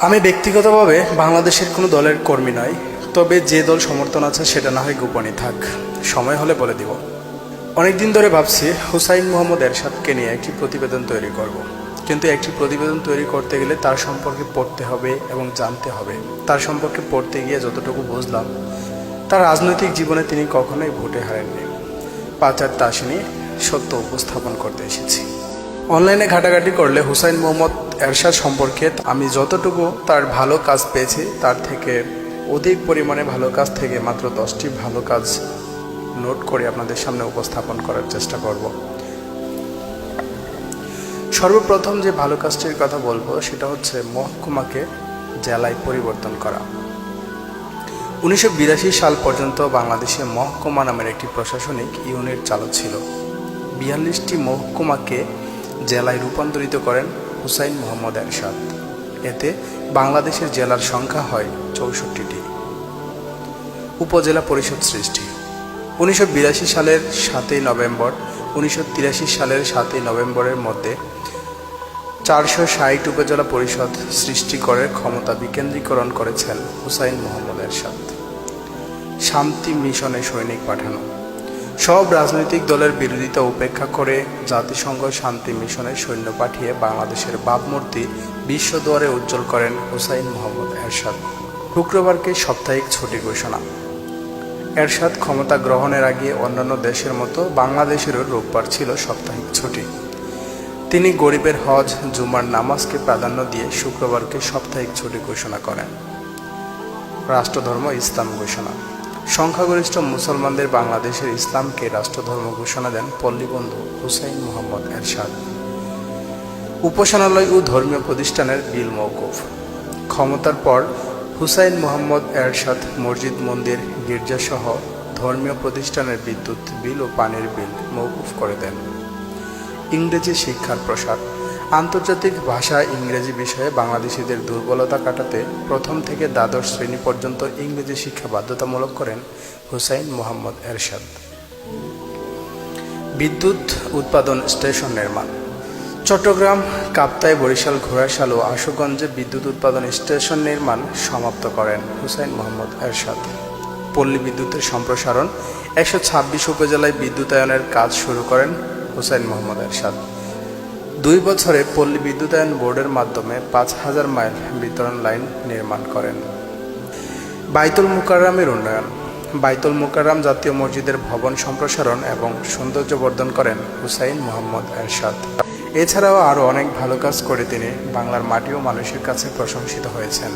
আমি ব্যক্তিগতভাবে বাংলাদেশের কোনো দলের কর্মী নই, তবে যে দল সমর্থন আছে সেটা না হয় গোপনই থাক। সময় হলে বলে দিব। অনেকদিন ধরে ভাবছি হুসাইন মোহাম্মদ এরশাদকে নিয়ে একটি প্রতিবেদন তৈরি করব। কিন্তু একটি প্রতিবেদন তৈরি করতে গেলে তার সম্পর্কে পড়তে হবে এবং জানতে হবে। তার সম্পর্কে পড়তে গিয়ে যতটুকু বুঝলাম, তার রাজনৈতিক জীবনে তিনি কখনোই ভোটে হারেননি। পাচার তাসিনী সত্য উপস্থাপন করতে এসেছি। অনলাইনে ঘাটাঘাটি করলে হুসাইন মোহাম্মদ এরশাদ সম্পর্কে আমি যতটুকু তার ভালো কাজ পেয়েছি, তার থেকে অধিক পরিমাণে ভালো কাজ থেকে মাত্র দশটি ভালো কাজ নোট করে আপনাদের সামনে উপস্থাপন করার চেষ্টা করব। সর্বপ্রথম যে ভালো কাজটির কথা বলব, সেটা হচ্ছে মহকুমাকে জেলায় পরিবর্তন করা। উনিশশো বিরাশি সাল পর্যন্ত বাংলাদেশে মহকুমা নামের একটি প্রশাসনিক ইউনিট চালু ছিল। বিয়াল্লিশটি মহকুমাকে জেলায় রূপান্তরিত করেন হুসাইন মোহাম্মদ এরশাদ। এতে বাংলাদেশের জেলার সংখ্যা হয় চৌষট্টিটি। উপজেলা পরিষদ সৃষ্টি। উনিশশো বিরাশি সালের সাতই নভেম্বর, উনিশশো তিরাশি সালের সাতই নভেম্বরের মধ্যে চারশো ষাট উপজেলা পরিষদ সৃষ্টি করে ক্ষমতা বিকেন্দ্রীকরণ করেছেন হুসাইন মোহাম্মদ এরশাদ। শান্তি মিশনে সৈনিক পাঠানো। সব রাজনৈতিক দলের বিরোধিতা উপেক্ষা করে জাতিসংঘ শান্তি মিশনের সৈন্য পাঠিয়ে বাংলাদেশের ভাবমূর্তি বিশ্বদুয়ারে উজ্জ্বল করেন হুসাইন মোহাম্মদ এরশাদ। শুক্রবারকে সাপ্তাহিক ছুটি ঘোষণা। এরশাদ ক্ষমতা গ্রহণের আগে অন্যান্য দেশের মতো বাংলাদেশেরও রোববার ছিল সাপ্তাহিক ছুটি। তিনি গরিবের হজ, জুমার নামাজকে প্রাধান্য দিয়ে শুক্রবারকে সাপ্তাহিক ছুটি ঘোষণা করেন। রাষ্ট্রধর্ম ইসলাম ঘোষণা। সংখ্যাগরিষ্ঠ মুসলমানদের বাংলাদেশের ইসলামকে রাষ্ট্রধর্ম ঘোষণা দেন পল্লীবন্ধু হুসাইন মোহাম্মদ এরশাদ। উপাসনালয় ও ধর্মীয় প্রতিষ্ঠানের বিল মৌকুফ ক্ষমতার পর হুসাইন মোহাম্মদ এরশাদ মসজিদ, মন্দির, গির্জাসহ ধর্মীয় প্রতিষ্ঠানের বিদ্যুৎ, বিল ও পানির বিল মৌকুফ করে দেন। ইংরেজি শিক্ষার প্রসার আন্তর্জাতিক ভাষা ইংরেজি বিষয়ে বাংলাদেশিদের দুর্বলতা কাটাতে প্রথম থেকে দ্বাদশ শ্রেণি পর্যন্ত ইংরেজি শিক্ষা বাধ্যতামূলক করেন হুসাইন মোহাম্মদ এরশাদ। বিদ্যুৎ উৎপাদন স্টেশন নির্মাণ। চট্টগ্রাম, কাপ্তাই, বরিশাল, ঘোড়াশাল ও আশুগঞ্জে বিদ্যুৎ উৎপাদন স্টেশন নির্মাণ সমাপ্ত করেন হুসাইন মোহাম্মদ এরশাদ। পল্লী বিদ্যুতের সম্প্রসারণ, একশো ছাব্বিশ উপজেলায় বিদ্যুতায়নের কাজ শুরু করেন হুসাইন মোহাম্মদ এরশাদ। দুই বছরে পল্লী বিদ্যুতায়ন বোর্ডের মাধ্যমে পাঁচ হাজার মাইল বিতরণ লাইন নির্মাণ করেন। বাইতুল মুকাররামের উন্নয়ন। বাইতুল মুকাররাম জাতীয় মসজিদের ভবন সম্প্রসারণ এবং সৌন্দর্য বর্ধন করেন হুসাইন মোহাম্মদ এরশাদ। এছাড়াও আরও অনেক ভালো কাজ করে তিনি বাংলার মাটি ও মানুষের কাছে প্রশংসিত হয়েছেন।